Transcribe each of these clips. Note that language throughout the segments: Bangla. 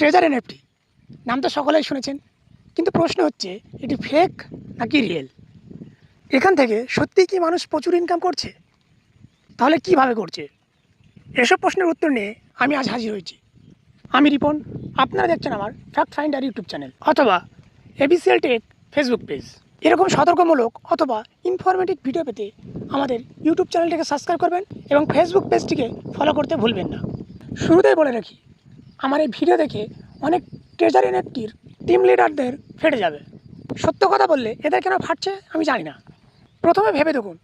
ট্রেজার এনএফটি, নাম তো সকলেই শুনেছেন, কিন্তু প্রশ্ন হচ্ছে, এটি ফেক নাকি রিয়েল এখান থেকে সত্যিই কি মানুষ প্রচুর ইনকাম করছে? তাহলে কীভাবে করছে? এসব প্রশ্নের উত্তর নিয়ে আমি আজ হাজির হয়েছি। আমি রিপন, আপনারা দেখছেন আমার ফ্যাক্ট ফাইন্ডার ইউটিউব চ্যানেল, অথবা এবিসিএল টেক ফেসবুক পেজ এরকম সতর্কমূলক অথবা ইনফরমেটিভ ভিডিও পেতে আমাদের ইউটিউব চ্যানেলটিকে সাবস্ক্রাইব করবেন এবং ফেসবুক পেজটিকে ফলো করতে ভুলবেন না। শুরুতেই বলে রাখি আমার এই ভিডিও দেখে অনেক ট্রেজার এনএফটির টিম লিডারদের ফেটে যাবে। সত্য কথা বললে এদের কেন ফাটছে আমি জানি না। প্রথমে ভেবে দেখুন,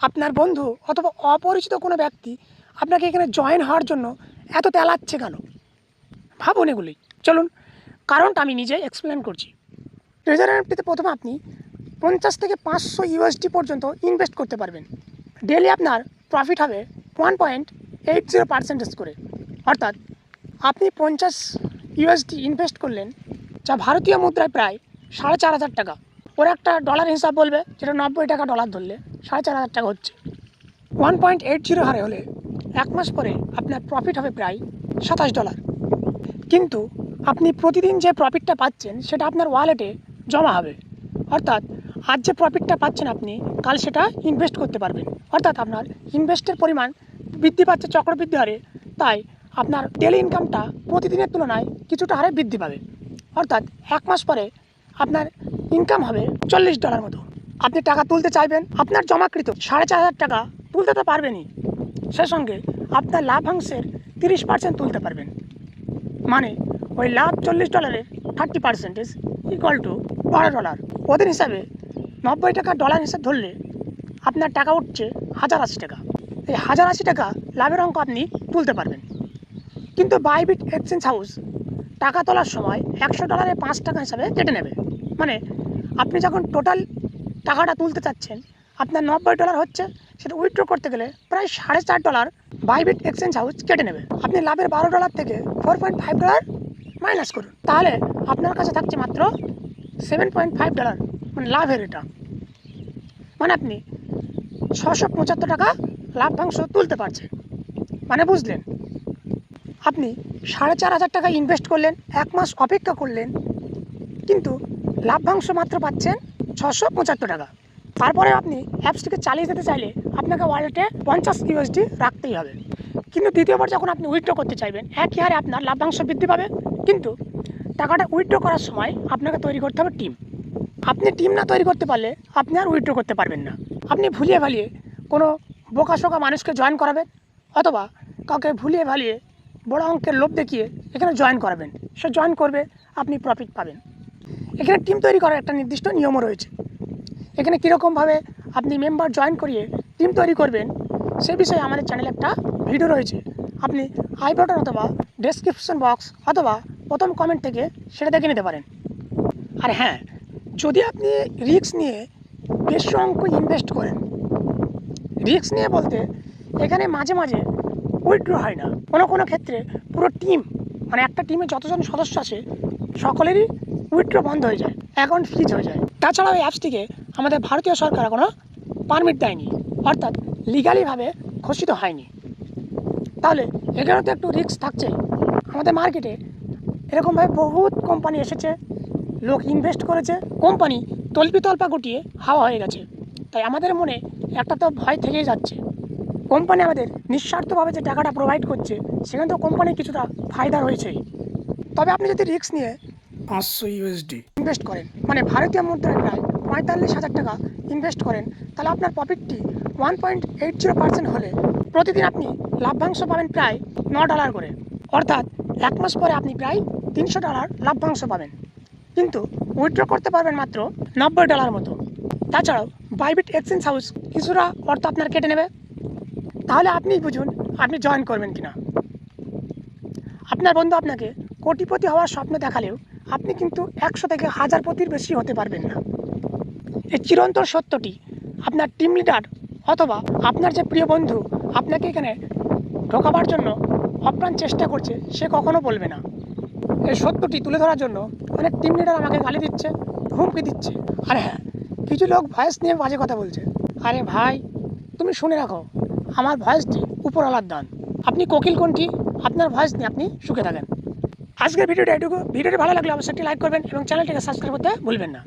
আপনার বন্ধু অথবা অপরিচিত কোনো ব্যক্তি আপনাকে এখানে জয়েন হওয়ার জন্য এত তেলাচ্ছে কেন? ভাবুন এগুলি। চলুন, কারণটা আমি নিজে এক্সপ্লেন করছি। ট্রেজার এনএফটিতে প্রথমে আপনি পঞ্চাশ থেকে পাঁচশো ইউএসডি পর্যন্ত ইনভেস্ট করতে পারবেন। ডেলি আপনার প্রফিট হবে one point eight zero percentage করে অর্থাৎ আপনি পঞ্চাশ ইউএসডি ইনভেস্ট করলেন, যা ভারতীয় মুদ্রায় প্রায় সাড়ে চার হাজার টাকা। ওরা একটা ডলার হিসাব বলবে, যেটা নব্বই টাকা ডলার ধরলে, সাড়ে চার হাজার টাকা হচ্ছে। ওয়ান পয়েন্ট এইট জিরো হারে হলে এক মাস পরে আপনার প্রফিট হবে প্রায় সাতাশ ডলার কিন্তু আপনি প্রতিদিন যে প্রফিটটা পাচ্ছেন, সেটা আপনার ওয়ালেটে জমা হবে। অর্থাৎ আজ যে প্রফিটটা পাচ্ছেন আপনি, কাল সেটা ইনভেস্ট করতে পারবেন। অর্থাৎ আপনার ইনভেস্টের পরিমাণ বৃদ্ধি পাচ্ছে, চক্রবৃদ্ধি হারে। তাই আপনার ডেলি ইনকামটা প্রতিদিনের তুলনায় কিছুটা হারে বৃদ্ধি পাবে। অর্থাৎ এক মাস পরে আপনার ইনকাম হবে চল্লিশ ডলার মতো। আপনি টাকা তুলতে চাইবেন, আপনার জমাকৃত সাড়ে চার হাজার টাকা তুলতে তো পারবেনই। সে সঙ্গে আপনার লাভাংশের তিরিশ পার্সেন্ট তুলতে পারবেন। মানে ওই লাভ চল্লিশ ডলারের থার্টি পার্সেন্টেজ ইকুয়াল টু বারো ডলার ওদের হিসাবে নব্বই টাকা ডলার হিসাব ধরলে আপনার টাকা উঠছে হাজার আশি টাকা। এই হাজার আশি টাকা লাভের অঙ্ক আপনি তুলতে পারবেন। কিন্তু বাইবিট এক্সচেঞ্জ হাউস টাকা তোলার সময় একশো ডলারে পাঁচ টাকা হিসাবে কেটে নেবে। মানে আপনি যখন টোটাল টাকাটা তুলতে চাচ্ছেন, আপনার নব্বই ডলার হচ্ছে, সেটা উইথড্র করতে গেলে প্রায় সাড়ে চার ডলার বাইবিট এক্সচেঞ্জ হাউস কেটে নেবে। আপনি লাভের বারো ডলার থেকে four point five dollar minus করুন। তাহলে আপনার কাছে থাকছে মাত্র সেভেন পয়েন্ট ফাইভ ডলার মানে লাভের এটা। মানে আপনি ছশো পঁচাত্তর টাকা লাভ্যাংশ তুলতে পারছেন। মানে বুঝলেন? আপনি সাড়ে চার হাজার টাকা ইনভেস্ট করলেন, এক মাস অপেক্ষা করলেন, কিন্তু লাভ্যাংশ মাত্র পাচ্ছেন ছশো পঁচাত্তর টাকা। তারপরে আপনি অ্যাপসটিকে চালিয়ে যেতে চাইলে আপনাকে ওয়ালেটে পঞ্চাশ ইউএসডি রাখতেই হবে। কিন্তু দ্বিতীয়বার যখন আপনি উইথড্র করতে চাইবেন, একই হারে আপনার লাভ্যাংশ বৃদ্ধি পাবে। কিন্তু টাকাটা উইথড্র করার সময় আপনাকে তৈরি করতে হবে টিম আপনি টিম না তৈরি করতে পারলে আপনি আর উইথড্র করতে পারবেন না। আপনি ভুলিয়ে ভালিয়ে কোনো বোকাশোকা মানুষকে জয়েন করাবেন, অথবা কাউকে ভুলিয়ে ভালিয়ে বড় অঙ্কের লোভ দেখিয়ে এখানে জয়েন করাবেন। সে জয়েন করবে, আপনি প্রফিট পাবেন। এখানে টিম তৈরি করার একটা নির্দিষ্ট নিয়মও রয়েছে। এখানে কীরকমভাবে আপনি মেম্বার জয়েন করিয়ে টিম তৈরি করবেন, সে বিষয়ে আমাদের চ্যানেলে একটা ভিডিও রয়েছে। আপনি আই বাটন অথবা ডেসক্রিপশন বক্স অথবা প্রথম কমেন্ট থেকে সেটা দেখে নিতে পারেন। আর হ্যাঁ যদি আপনি রিস্ক নিয়ে বেশি অঙ্ক ইনভেস্ট করেন রিস্ক নিয়ে বলতে এখানে মাঝে মাঝে উইথড্র হয় না। কোনো কোনো ক্ষেত্রে পুরো টিম মানে একটা টিমে যতজন সদস্য আছে, সকলেরই উইথড্র বন্ধ হয়ে যায় অ্যাকাউন্ট ফ্রিজ হয়ে যায়। তাছাড়াও এই অ্যাপসটিকে আমাদের ভারতীয় সরকার কোনো পারমিট দেয়নি, অর্থাৎ লিগালিভাবে ঘোষিত হয়নি। তাহলে এখানে তো একটু রিস্ক থাকছে। আমাদের মার্কেটে এরকমভাবে বহুত কোম্পানি এসেছে, লোক ইনভেস্ট করেছে কোম্পানি তল্পি তল্পা গুটিয়ে হাওয়া হয়ে গেছে। তাই আমাদের মনে একটা তো ভয় থেকেই যাচ্ছে। কোম্পানি আমাদের নিঃস্বার্থভাবে যে টাকাটা প্রোভাইড করছে, সেখানে তো কোম্পানির কিছুটা ফায়দা রয়েছেই তবে আপনি যদি রিস্ক নিয়ে পাঁচশো ইউএসডি ইনভেস্ট করেন মানে ভারতীয় মুদ্রায় প্রায় পঁয়তাল্লিশ হাজার টাকা ইনভেস্ট করেন, তাহলে আপনার প্রফিটটি one point eight zero percent হলে প্রতিদিন আপনি লাভ্যাংশ পাবেন প্রায় ন ডলার করে। অর্থাৎ এক মাস পরে আপনি প্রায় তিনশো ডলার লাভ্যাংশ পাবেন। কিন্তু উইথড্র করতে পারবেন মাত্র নব্বই ডলার মতো। তাছাড়াও বাইবিট এক্সচেঞ্জ হাউস কিছুটা অর্থ আপনার কেটে নেবে। তাহলে আপনি বুঝুন আপনি জয়েন করবেন কিনা। আপনার বন্ধু আপনাকে কোটিপতি হওয়ার স্বপ্ন দেখালেও আপনি কিন্তু একশো থেকে হাজার পতির বেশি হতে পারবেন না। এই চিরন্তর সত্যটি আপনার টিম লিডার অথবা আপনার যে প্রিয় বন্ধু আপনাকে এখানে ঢোকাবার জন্য অপ্রাণ চেষ্টা করছে, সে কখনো বলবে না। এই সত্যটি তুলে ধরার জন্য অনেক টিম লিডার আমাকে গালি দিচ্ছে, হুমকি দিচ্ছে। আর হ্যাঁ কিছু লোক ভয়েস নিয়ে বাজে কথা বলছে। আরে ভাই, তুমি শুনে রাখো। আমার ভয়েসটি উপরওয়ালার দান। আপনি কোকিল কোনটি? আপনার ভয়েস নিয়ে আপনি সুখে থাকেন। আজকের ভিডিওটা এটুকু। ভিডিওটি ভালো লাগলে অবশ্যই একটি লাইক করবেন এবং চ্যানেলটিকে সাবস্ক্রাইব করতে ভুলবেন না।